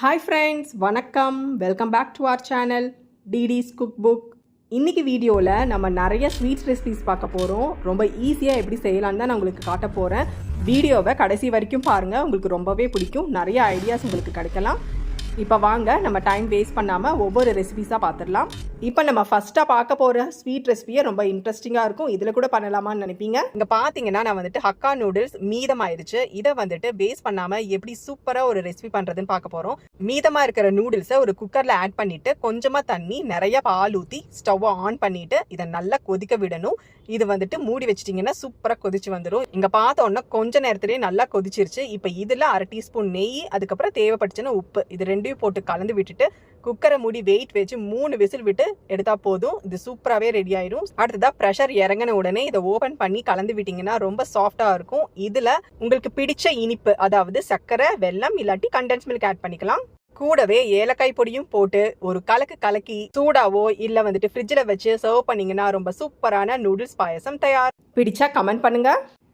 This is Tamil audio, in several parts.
ஹாய் ஃப்ரெண்ட்ஸ் வணக்கம். Welcome back to our channel டிடிஸ் cook book இன்றைக்கி வீடியோவில் நம்ம நிறைய ஸ்வீட்ஸ் ரெசிபிஸ் பார்க்க போகிறோம் ரொம்ப ஈஸியாக எப்படி செய்யலான்னு தான் நான் உங்களுக்கு காட்ட போகிறேன் வீடியோவை கடைசி வரைக்கும் பாருங்கள் உங்களுக்கு ரொம்பவே பிடிக்கும். நிறைய ஐடியாஸ் உங்களுக்கு கிடைக்கலாம். இப்போ வாங்க நம்ம டைம் வேஸ்ட் பண்ணாமல் ஒவ்வொரு ரெசிபிஸாக பார்த்துடலாம். இப்போ நம்ம ஃபஸ்ட்டாக பார்க்க போகிற ஸ்வீட் ரெசிபியை ரொம்ப இன்ட்ரெஸ்டிங்காக இருக்கும். இதில் கூட பண்ணலாமான்னு நினைப்பீங்க. இங்கே பார்த்தீங்கன்னா நான் வந்துட்டு ஹக்கா நூடுல்ஸ் மீதமாயிருச்சு. இதை வந்துட்டு பேஸ் பண்ணாமல் எப்படி சூப்பராக ஒரு ரெசிபி பண்ணுறதுன்னு பார்க்க போகிறோம் மீதமாக இருக்கிற நூடுல்ஸை ஒரு குக்கரில் ஆட் பண்ணிவிட்டு கொஞ்சமாக தண்ணி நிறைய பால் ஊற்றி ஸ்டவ்வை ஆன் பண்ணிவிட்டு இதை நல்லா கொதிக்க விடணும். இது வந்துட்டு மூடி வச்சிட்டிங்கன்னா சூப்பராக கொதிச்சு வந்துடும் இங்கே பார்த்தோன்னா கொஞ்ச நேரத்துலேயே நல்லா கொதிச்சிருச்சு. இப்போ இதில் அரை டீஸ்பூன் நெய் அதுக்கப்புறம் தேவைப்பட்டுச்சுன்னா உப்பு. இது ரெண்டையும் போட்டு கலந்து விட்டுட்டு குக்கரை மூடி வெயிட் வச்சு மூணு விசில் விட்டு எடுத்தா போதும். இது சூப்பராகவே ரெடி ஆயிடும் அடுத்ததா ப்ரெஷர் இறங்கின உடனே இதை ஓபன் பண்ணி கலந்து விட்டீங்கன்னா ரொம்ப சாஃப்டாக இருக்கும். இதில் உங்களுக்கு பிடிச்ச இனிப்பு அதாவது சர்க்கரை வெல்லம் இல்லாட்டி கண்டென்ஸ் மில்க் ஆட் பண்ணிக்கலாம். கூடவே ஏலக்காய் பொடியும் போட்டு ஒரு கலக்கு கலக்கி சூடாவோ இல்ல வந்துட்டு ஃப்ரிட்ஜில் வச்சு சர்வ் பண்ணீங்கன்னா ரொம்ப சூப்பரான நூடுல்ஸ் பாயசம் தயார். பிடிச்சா கமெண்ட் பண்ணுங்க.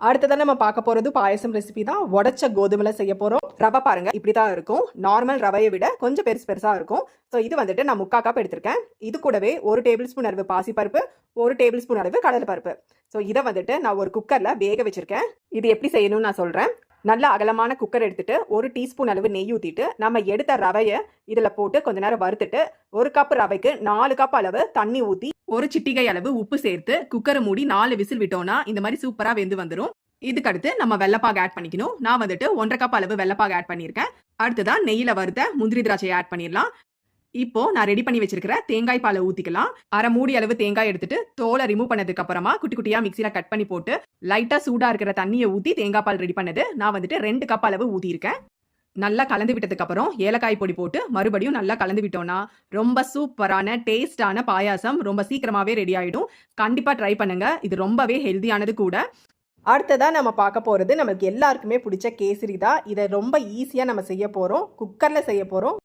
அடுத்ததான் நம்ம பார்க்க போறது பாயசம் ரெசிபி தான். உடச்ச கோதுமையில செய்ய போறோம். ரவை பாருங்க இப்படி தான் இருக்கும். நார்மல் ரவையை விட கொஞ்சம் பெருசு பெருசா இருக்கும். ஸோ இது வந்துட்டு நான் முக்கா கப் எடுத்திருக்கேன். இது கூடவே ஒரு டேபிள் ஸ்பூன் அளவு பாசிப்பருப்பு ஒரு டேபிள் ஸ்பூன் அளவு கடலை பருப்பு ஸோ இதை வந்துட்டு நான் ஒரு குக்கர்ல வேக வச்சிருக்கேன். இது எப்படி செய்யணும்னு நான் சொல்றேன். நல்ல அகலமான குக்கர் எடுத்துட்டு ஒரு டீஸ்பூன் அளவு நெய் ஊற்றிட்டு நம்ம எடுத்த ரவையை இதில் போட்டு கொஞ்ச நேரம் வறுத்துட்டு ஒரு கப் ரவைக்கு நாலு கப் அளவு தண்ணி ஊற்றி ஒரு சிட்டிகை அளவு உப்பு சேர்த்து குக்கரை மூடி நாலு விசில் விட்டோம்னா இந்த மாதிரி சூப்பராக வெந்து வந்துடும் இதுக்கடுத்து நம்ம வெள்ளப்பாக ஆட் பண்ணிக்கணும். நான் வந்துட்டு ஒன்றரை கப் அளவு வெள்ளப்பாக ஆட் பண்ணியிருக்கேன். அடுத்ததான் நெய்யில் வறுத்த முந்திரி திராட்சையை ஆட் பண்ணிடலாம். இப்போ நான் ரெடி பண்ணி வச்சிருக்கிற தேங்காய் பாலை ஊத்திக்கலாம். அரை மூடி அளவு தேங்காய் எடுத்துட்டு தோலை ரிமூவ் பண்ணதுக்கு அப்புறமா குட்டி குட்டியா மிக்சியில கட் பண்ணி போட்டு லைட்டா சூடா இருக்கிற தண்ணியை ஊத்தி தேங்காய் பால் ரெடி பண்ணது. நான் வந்துட்டு ரெண்டு கப் அளவு ஊத்தியிருக்கேன். நல்லா கலந்து விட்டதுக்கு அப்புறம் ஏலக்காய் பொடி போட்டு மறுபடியும் நல்லா கலந்து விட்டோம்னா ரொம்ப சூப்பரான டேஸ்டான பாயாசம் ரொம்ப சீக்கிரமாவே ரெடி ஆயிடும். கண்டிப்பா ட்ரை பண்ணுங்க. இது ரொம்பவே ஹெல்தியானது கூட. அடுத்ததாக நம்ம பார்க்க போகிறது நமக்கு எல்லாருக்குமே பிடிச்ச கேசரி தான். இதை ரொம்ப ஈஸியாக நம்ம செய்ய போகிறோம் குக்கரில் செய்ய போகிறோம்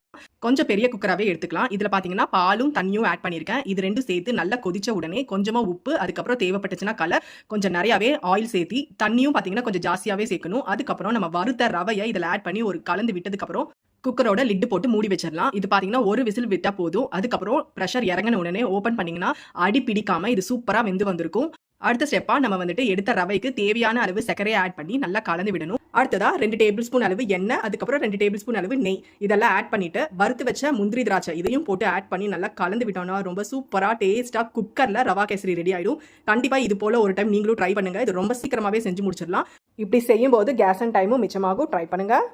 கொஞ்சம் பெரிய குக்கராகவே எடுத்துக்கலாம். இதில் பார்த்தீங்கன்னா பாலும் தண்ணியும் ஆட் பண்ணியிருக்கேன் இது ரெண்டும் சேர்த்து நல்லா கொதிச்ச உடனே கொஞ்சமாக உப்பு அதுக்கப்புறம் தேவைப்பட்டுச்சுன்னா கலர் கொஞ்சம் நிறையாவே ஆயில் சேர்த்தி தண்ணியும் பார்த்தீங்கன்னா கொஞ்சம் ஜாஸ்தியாகவே சேர்க்கணும். அதுக்கப்புறம் நம்ம வறுத்த ரவையை இதில் ஆட் பண்ணி ஒரு கலந்து விட்டதுக்கப்புறம் குக்கரோட லிட்டு போட்டு மூடி வச்சிடலாம். இது பார்த்தீங்கன்னா ஒரு விசில் விட்டால் போதும். அதுக்கப்புறம் ப்ரெஷர் இறங்கின உடனே ஓப்பன் பண்ணிங்கன்னா அடி பிடிக்காமல் இது சூப்பராக வெந்து வந்திருக்கும். அடுத்த ஸ்டெப்பாக நம்ம வந்துட்டு எடுத்த ரவைக்கு தேவையான அளவு சர்க்கரையை ஆட் பண்ணி நல்லா கலந்து விடணும். அடுத்ததாக ரெண்டு டேபிள் ஸ்பூன் அளவு எண்ணெய் அதுக்கப்புறம் ரெண்டு டேபிள் ஸ்பூன் அளவு நெய். இதெல்லாம் ஆட் பண்ணிட்டு வறுத்து வச்ச முந்திரி திராட்சை இதையும் போட்டு ஆட் பண்ணி நல்லா கலந்து விட்டோம்னா ரொம்ப சூப்பராக டேஸ்ட்டாக குக்கரில் ரவா கேசரி ரெடி ஆகிடும் கண்டிப்பாக இது போல் ஒரு டைம் நீங்களும் ட்ரை பண்ணுங்கள் இது ரொம்ப சீக்கிரமாகவே செஞ்சு முடிச்சிடலாம். இப்படி செய்யும்போது கேஸ் அண்ட் டைமும் மிச்சமாகும். ட்ரை பண்ணுங்கள்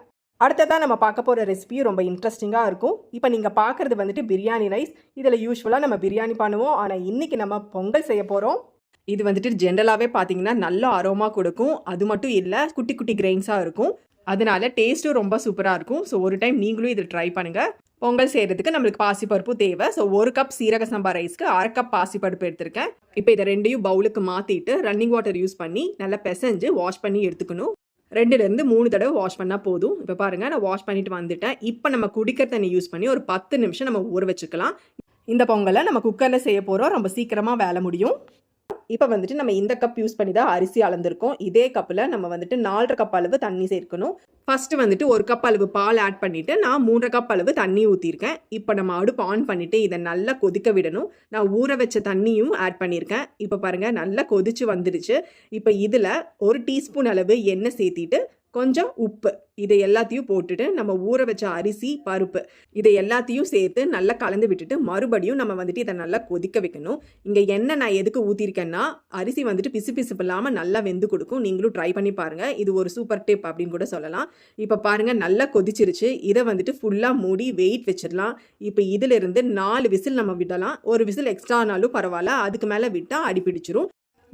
அடுத்ததான் நம்ம பார்க்க போகிற ரெசிபியும் ரொம்ப இன்ட்ரெஸ்டிங்காக இருக்கும். இப்போ நீங்கள் பார்க்குறது வந்துட்டு பிரியாணி ரைஸ் இதில் யூஸ்வலாக நம்ம பிரியாணி பண்ணுவோம். ஆனால் இன்றைக்கி நம்ம பொங்கல் செய்ய போகிறோம் இது வந்துட்டு ஜென்ரலாகவே பார்த்தீங்கன்னா நல்ல அரோமா கொடுக்கும். அது மட்டும் இல்லை குட்டி குட்டி கிரெயின்ஸாக இருக்கும். அதனால டேஸ்ட்டும் ரொம்ப சூப்பராக இருக்கும். ஸோ ஒரு டைம் நீங்களும் இதை ட்ரை பண்ணுங்கள் பொங்கல் செய்கிறதுக்கு நம்மளுக்கு பாசிப்பருப்பு தேவை. ஸோ ஒரு கப் சீரக சம்பா ரைஸ்க்கு அரை கப் பாசிப்பருப்பு எடுத்திருக்கேன். இப்போ இதை ரெண்டையும் பவுலுக்கு மாற்றிட்டு ரன்னிங் வாட்டர் யூஸ் பண்ணி நல்லா பிசைஞ்சு வாஷ் பண்ணி எடுத்துக்கணும். ரெண்டுலேருந்து மூணு தடவை வாஷ் பண்ணால் போதும். இப்போ பாருங்கள் நான் வாஷ் பண்ணிட்டு வந்துட்டேன். இப்போ நம்ம குடிக்கிற தண்ணி யூஸ் பண்ணி ஒரு பத்து நிமிஷம் நம்ம ஊற வச்சுக்கலாம். இந்த பொங்கலை நம்ம குக்கரில் செய்ய போகிறோம் ரொம்ப சீக்கிரமாக வேலை முடியும். இப்போ வந்துட்டு நம்ம இந்த கப் யூஸ் பண்ணி தான் அரிசி அளந்திருக்கோம். இதே கப்பில் நம்ம வந்துட்டு நாலரை கப் அளவு தண்ணி சேர்க்கணும். ஃபஸ்ட்டு வந்துட்டு ஒரு கப் அளவு பால் ஆட் பண்ணிவிட்டு நான் மூன்றரை கப் அளவு தண்ணி ஊற்றிருக்கேன் இப்போ நம்ம அடுப்பு ஆன் பண்ணிவிட்டு இதை நல்லா கொதிக்க விடணும். நான் ஊற வச்ச தண்ணியும் ஆட் பண்ணியிருக்கேன் இப்போ பாருங்கள் நல்லா கொதிச்சு வந்துடுச்சு. இப்போ இதில் ஒரு டீஸ்பூன் அளவு எண்ணெய் சேர்த்திட்டு கொஞ்சம் உப்பு. இதை எல்லாத்தையும் போட்டுட்டு நம்ம ஊற வச்ச அரிசி பருப்பு இதை எல்லாத்தையும் சேர்த்து நல்லா கலந்து விட்டுட்டு மறுபடியும் நம்ம வந்துட்டு இதை நல்லா கொதிக்க வைக்கணும். இங்கே எண்ணெய் நான் எதுக்கு ஊற்றிருக்கேன்னா அரிசி வந்துட்டு பிசு பிசுப்பு இல்லாமல் நல்லா வெந்து கொடுக்கும். நீங்களும் ட்ரை பண்ணி பாருங்கள் இது ஒரு சூப்பர் டிப் அப்படின்னு கூட சொல்லலாம். இப்போ பாருங்கள் நல்லா கொதிச்சிருச்சு. இதை வந்துட்டு ஃபுல்லாக மூடி வெயிட் வச்சிடலாம். இப்போ இதிலிருந்து நாலு விசில் நம்ம விடலாம். ஒரு விசில் எக்ஸ்ட்ரானாலும் பரவாயில்ல. அதுக்கு மேலே விட்டால் அடி பிடிச்சிரும்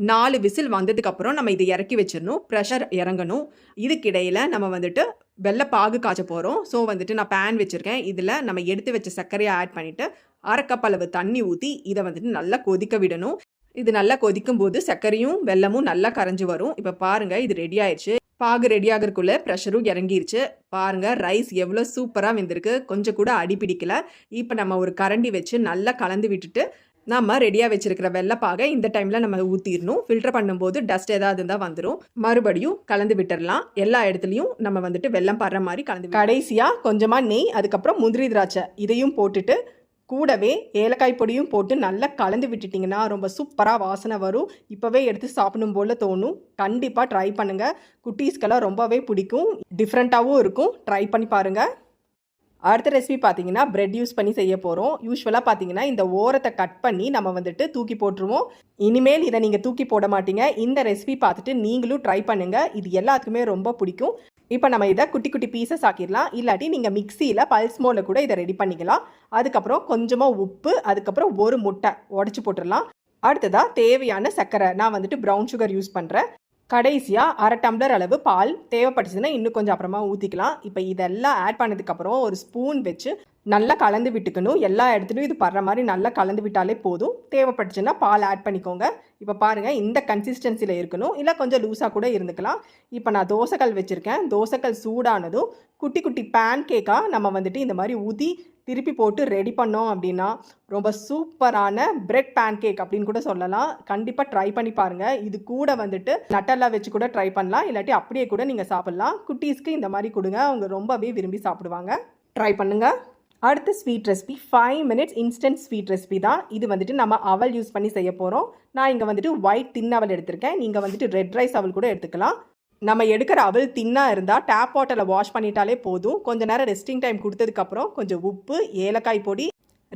நாலு விசில் வந்ததுக்கு அப்புறம் நம்ம இதை இறக்கி வச்சிடணும் ப்ரெஷர் இறங்கணும். இதுக்கிடையில் நம்ம வந்துட்டு வெள்ளை பாகு காய்ச்ச போகிறோம் ஸோ வந்துட்டு நான் பேன் வச்சுருக்கேன். இதில் நம்ம எடுத்து வச்ச சர்க்கரையை ஆட் பண்ணிவிட்டு அரை கப் அளவு தண்ணி ஊற்றி இதை வந்துட்டு நல்லா கொதிக்க விடணும். இது நல்லா கொதிக்கும் போது சர்க்கரையும் வெல்லமும் நல்லா கரைஞ்சி வரும். இப்போ பாருங்கள் இது ரெடி ஆயிடுச்சு. பாகு ரெடி ஆகிறதுக்குள்ளே ப்ரெஷரும் இறங்கிருச்சு. பாருங்கள் ரைஸ் எவ்வளோ சூப்பராக வெந்திருக்கு. கொஞ்சம் கூட அடி பிடிக்கல. இப்போ நம்ம ஒரு கரண்டி வச்சு நல்லா கலந்து விட்டுட்டு நம்ம ரெடியாக வச்சிருக்கிற வெள்ளைப்பாகை இந்த டைமில் நம்ம ஊற்றிடணும் ஃபில்டர் பண்ணும்போது டஸ்ட் ஏதாவது இருந்தால் வந்துடும் மறுபடியும் கலந்து விட்டுடலாம் எல்லா இடத்துலையும் நம்ம வந்துட்டு வெள்ளம் படுற மாதிரி கலந்து கடைசியாக கொஞ்சமாக நெய் அதுக்கப்புறம் முந்திரி திராட்சை இதையும் போட்டுட்டு கூடவே ஏலக்காய் பொடியும் போட்டு நல்லா கலந்து விட்டுட்டிங்கன்னா ரொம்ப சூப்பராக வாசனை வரும். இப்போவே எடுத்து சாப்பிடும் போல் தோணும். கண்டிப்பாக ட்ரை பண்ணுங்கள் குட்டீஸ்க்கெல்லாம் ரொம்பவே பிடிக்கும். டிஃப்ரெண்ட்டாகவும் இருக்கும். ட்ரை பண்ணி பாருங்கள் அடுத்த ரெசிபி பார்த்தீங்கன்னா பிரெட் யூஸ் பண்ணி செய்ய போகிறோம் யூஸ்வலாக பார்த்தீங்கன்னா இந்த ஓரத்தை கட் பண்ணி நம்ம வந்துட்டு தூக்கி போட்டுருவோம். இனிமேல் இதை நீங்கள் தூக்கி போட மாட்டீங்க. இந்த ரெசிபி பார்த்துட்டு நீங்களும் ட்ரை பண்ணுங்கள் இது எல்லாத்துக்குமே ரொம்ப பிடிக்கும். இப்போ நம்ம இதை குட்டி குட்டி பீசஸ் ஆக்கிடலாம். இல்லாட்டி நீங்கள் மிக்சியில் பல்ஸ் மோடில் கூட இதை ரெடி பண்ணிக்கலாம். அதுக்கப்புறம் கொஞ்சமாக உப்பு அதுக்கப்புறம் ஒரு முட்டை உடச்சி போட்டுடலாம். அடுத்ததாக தேவையான சர்க்கரை. நான் வந்துட்டு ப்ரௌன் சுகர் யூஸ் பண்ணுறேன் கடைசியாக அரை டம்ளர் அளவு பால் தேவைப்பட்டுச்சுன்னா இன்னும் கொஞ்சம் அப்புறமா ஊற்றிக்கலாம் இப்போ இதெல்லாம் ஆட் பண்ணதுக்கப்புறம் ஒரு ஸ்பூன் வச்சு நல்லா கலந்து விட்டுக்கணும். எல்லா இடத்துலையும் இது படுற மாதிரி நல்லா கலந்து விட்டாலே போதும். தேவைப்பட்டுச்சுன்னா பால் ஆட் பண்ணிக்கோங்க. இப்போ பாருங்கள் இந்த கன்சிஸ்டன்சியில் இருக்கணும். இல்லை கொஞ்சம் லூஸாக கூட இருந்துக்கலாம். இப்போ நான் தோசைக்கல் வச்சுருக்கேன். தோசைக்கல் சூடானதும் குட்டி குட்டி பேன் கேக்காக நம்ம வந்துட்டு இந்த மாதிரி ஊதி திருப்பி போட்டு ரெடி பண்ணோம் அப்படின்னா ரொம்ப சூப்பரான பிரெட் பேன் கேக் அப்படின்னு கூட சொல்லலாம். கண்டிப்பாக ட்ரை பண்ணி பாருங்கள் இது கூட வந்துட்டு நட்டெல்லாம் வச்சு கூட ட்ரை பண்ணலாம். இல்லாட்டி அப்படியே கூட நீங்கள் சாப்பிட்லாம். குட்டீஸ்க்கு இந்த மாதிரி கொடுங்க. அவங்க ரொம்பவே விரும்பி சாப்பிடுவாங்க. ட்ரை பண்ணுங்கள் அடுத்த sweet recipe five minutes instant sweet recipe தான். இது வந்துட்டு நம்ம அவல் யூஸ் பண்ணி செய்ய போகிறோம் நான் இங்கே வந்துட்டு ஒயிட் தின் அவல் எடுத்திருக்கேன். நீங்கள் வந்துட்டு ரெட் ரைஸ் அவல் கூட எடுத்துக்கலாம். நம்ம எடுக்கிற அவல் தின்னாக இருந்தால் டேப் வாட்டரில் வாஷ் பண்ணிட்டாலே போதும். கொஞ்சம் நேரம் ரெஸ்டிங் டைம் கொடுத்ததுக்கப்புறம் கொஞ்சம் உப்பு ஏலக்காய் பொடி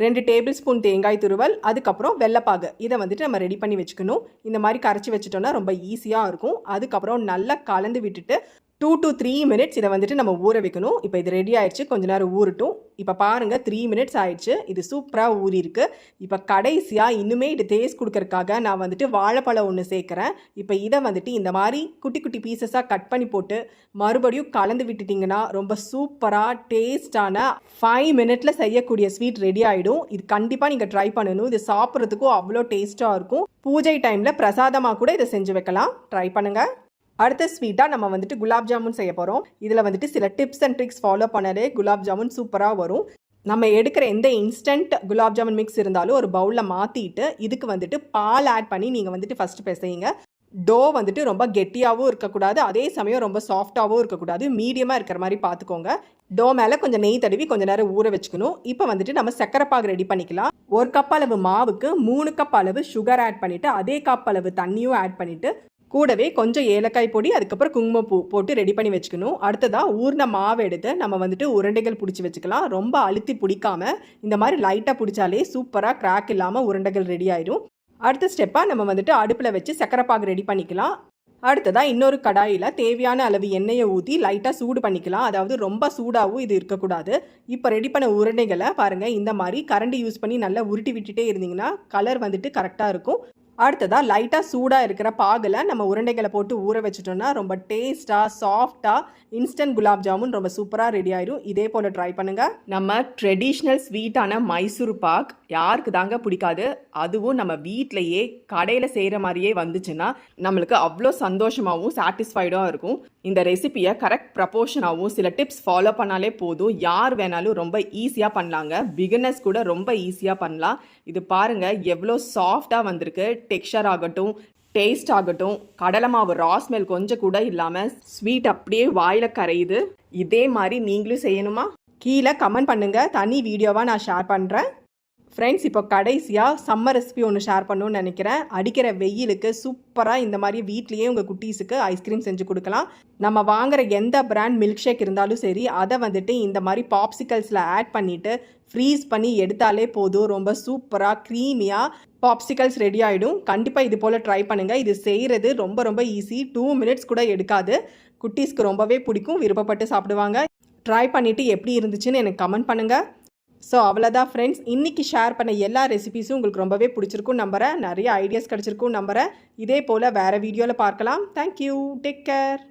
ரெண்டு டேபிள் ஸ்பூன் தேங்காய் துருவல் அதுக்கப்புறம் வெள்ளைப்பாகு. இதை வந்துட்டு நம்ம ரெடி பண்ணி வச்சுக்கணும். இந்த மாதிரி கரைச்சி வச்சுட்டோம்னா ரொம்ப ஈஸியாக இருக்கும். அதுக்கப்புறம் நல்லா கலந்து விட்டுட்டு டூ டு த்ரீ மினிட்ஸ் இதை வந்துட்டு நம்ம ஊற வைக்கணும். இப்போ இது ரெடி ஆயிடுச்சு. கொஞ்ச நேரம் ஊறட்டும். இப்போ பாருங்கள் த்ரீ மினிட்ஸ் ஆயிடுச்சு. இது சூப்பராக ஊறி இருக்கு இப்போ கடைசியாக இன்னுமே இது டேஸ்ட் கொடுக்கறதுக்காக நான் வந்துட்டு வாழைப்பழம் ஒன்று சேர்க்குறேன். இப்போ இதை வந்துட்டு இந்த மாதிரி குட்டி குட்டி பீசஸாக கட் பண்ணி போட்டு மறுபடியும் கலந்து விட்டுட்டிங்கன்னா ரொம்ப சூப்பராக டேஸ்டான ஃபைவ் மினிட்ல செய்யக்கூடிய ஸ்வீட் ரெடி ஆகிடும் இது கண்டிப்பாக நீங்கள் ட்ரை பண்ணணும். இது சாப்பிட்றதுக்கும் அவ்வளோ டேஸ்ட்டாக இருக்கும். பூஜை டைமில் பிரசாதமாக கூட இதை செஞ்சு வைக்கலாம். ட்ரை பண்ணுங்கள் அடுத்த ஸ்வீட்டாக நம்ம வந்துட்டு குலாப் ஜாமுன் செய்ய போகிறோம் இதில் வந்துட்டு சில டிப்ஸ் அண்ட் ட்ரிக்ஸ் ஃபாலோ பண்ணாலே குலாப் ஜாமுன் சூப்பராக வரும். நம்ம எடுக்கிற எந்த இன்ஸ்டன்ட் குலாப் ஜாமுன் மிக்ஸ் இருந்தாலும் ஒரு பவுலில் மாற்றிட்டு இதுக்கு வந்துட்டு பால் ஆட் பண்ணி நீங்கள் வந்துட்டு ஃபஸ்ட்டு பிசையுங்க. டோ வந்துட்டு ரொம்ப கெட்டியாகவும் இருக்கக்கூடாது அதே சமயம் ரொம்ப சாஃப்டாகவும் இருக்கக்கூடாது. மீடியமாக இருக்கிற மாதிரி பார்த்துக்கோங்க டோ மேலே கொஞ்சம் நெய் தடவி கொஞ்சம் நேரம் ஊற வச்சுக்கணும். இப்போ வந்துட்டு நம்ம சக்கரைப்பாகு ரெடி பண்ணிக்கலாம். ஒரு கப் அளவு மாவுக்கு மூணு கப் அளவு சுகர் ஆட் பண்ணிவிட்டு அதே கப் அளவு தண்ணியும் ஆட் பண்ணிவிட்டு கூடவே கொஞ்சம் ஏலக்காய் பொடி அதுக்கப்புறம் குங்குமப்பூ போட்டு ரெடி பண்ணி வச்சுக்கணும். அடுத்ததாக ஊர்ன மாவு எடுத்து நம்ம வந்துட்டு உருண்டைகள் பிடிச்சி வச்சுக்கலாம். ரொம்ப அழுத்தி பிடிக்காம இந்த மாதிரி லைட்டாக பிடிச்சாலே சூப்பராக கிராக் இல்லாமல் உருண்டைகள் ரெடி ஆயிடும் அடுத்த ஸ்டெப்பாக நம்ம வந்துட்டு அடுப்பில் வச்சு சக்கரைப்பாகு ரெடி பண்ணிக்கலாம். அடுத்ததாக இன்னொரு கடாயில் தேவையான அளவு எண்ணெயை ஊற்றி லைட்டாக சூடு பண்ணிக்கலாம். அதாவது ரொம்ப சூடாகவும் இது இருக்கக்கூடாது. இப்போ ரெடி பண்ண உருண்டைகளை பாருங்கள் இந்த மாதிரி கரண்டி யூஸ் பண்ணி நல்லா உருட்டி விட்டுட்டே இருந்தீங்கன்னா கலர் வந்துட்டு கரெக்டாக இருக்கும். அடுத்ததாக லைட்டாக சூடாக இருக்கிற பாகில் நம்ம உருண்டைகளை போட்டு ஊற வச்சுட்டோம்னா ரொம்ப டேஸ்ட்டாக சாஃப்டாக இன்ஸ்டன்ட் குலாப் ஜாமுன் ரொம்ப சூப்பராக ரெடி ஆயிடும் இதே போல் ட்ரை பண்ணுங்கள் நம்ம ட்ரெடிஷ்னல் ஸ்வீட்டான மைசூர் பாக் யாருக்கு தாங்க பிடிக்காது? அதுவும் நம்ம வீட்டிலையே கடையில் செய்கிற மாதிரியே வந்துச்சுன்னா நம்மளுக்கு அவ்வளோ சந்தோஷமாகவும் சாட்டிஸ்ஃபைடாகவும் இருக்கும். இந்த ரெசிபியை கரெக்ட் ப்ரப்போர்ஷனாகவும் சில டிப்ஸ் ஃபாலோ பண்ணாலே போதும். யார் வேணாலும் ரொம்ப ஈஸியாக பண்ணலாங்க. பிகினர்ஸ் கூட ரொம்ப ஈஸியாக பண்ணலாம். இது பாருங்கள் எவ்வளோ சாஃப்டாக வந்திருக்கு. டெக்ஸ்டர் ஆகட்டும் டேஸ்ட் ஆகட்டும் கடலை மாவு ராஸ்மெல் கொஞ்சம் கூட இல்லாமல் ஸ்வீட் அப்படியே வாயில் கரையுது. இதே மாதிரி நீங்களும் செய்யணுமா? கீழே கமெண்ட் பண்ணுங்கள் தனி வீடியோவாக நான் ஷேர் பண்ணுறேன் ஃப்ரெண்ட்ஸ் இப்போ கடைசியாக சம்மர் ரெசிபி ஒன்று ஷேர் பண்ணணும்னு நினைக்கிறேன். அடிக்கிற வெயிலுக்கு சூப்பராக இந்த மாதிரி வீட்லேயே உங்கள் குட்டீஸுக்கு ஐஸ்கிரீம் செஞ்சு கொடுக்கலாம். நம்ம வாங்குற எந்த பிராண்ட் மில்க் ஷேக் இருந்தாலும் சரி அதை வந்துட்டு இந்த மாதிரி பாப்சிக்கல்ஸில் ஆட் பண்ணிவிட்டு ஃப்ரீஸ் பண்ணி எடுத்தாலே போதும். ரொம்ப சூப்பராக க்ரீமியாக பாப்சிக்கல்ஸ் ரெடி ஆகிடும் கண்டிப்பாக இது போல் ட்ரை பண்ணுங்கள் இது செய்கிறது ரொம்ப ரொம்ப ஈஸி டூ மினிட்ஸ் கூட எடுக்காது. குட்டீஸ்க்கு ரொம்பவே பிடிக்கும். விருப்பப்பட்டு சாப்பிடுவாங்க. ட்ரை பண்ணிவிட்டு எப்படி இருந்துச்சுன்னு எனக்கு கமெண்ட் பண்ணுங்கள் ஸோ அவ்வளோதான் ஃப்ரெண்ட்ஸ் இன்றைக்கி ஷேர் பண்ண எல்லா ரெசிபிஸும் உங்களுக்கு ரொம்பவே பிடிச்சிருக்கும் நம்புகிறேன் நிறைய ஐடியாஸ் கிடச்சிருக்கும் நம்புகிறேன் இதே போல் வேறு வீடியோவில் பார்க்கலாம். Thank you take care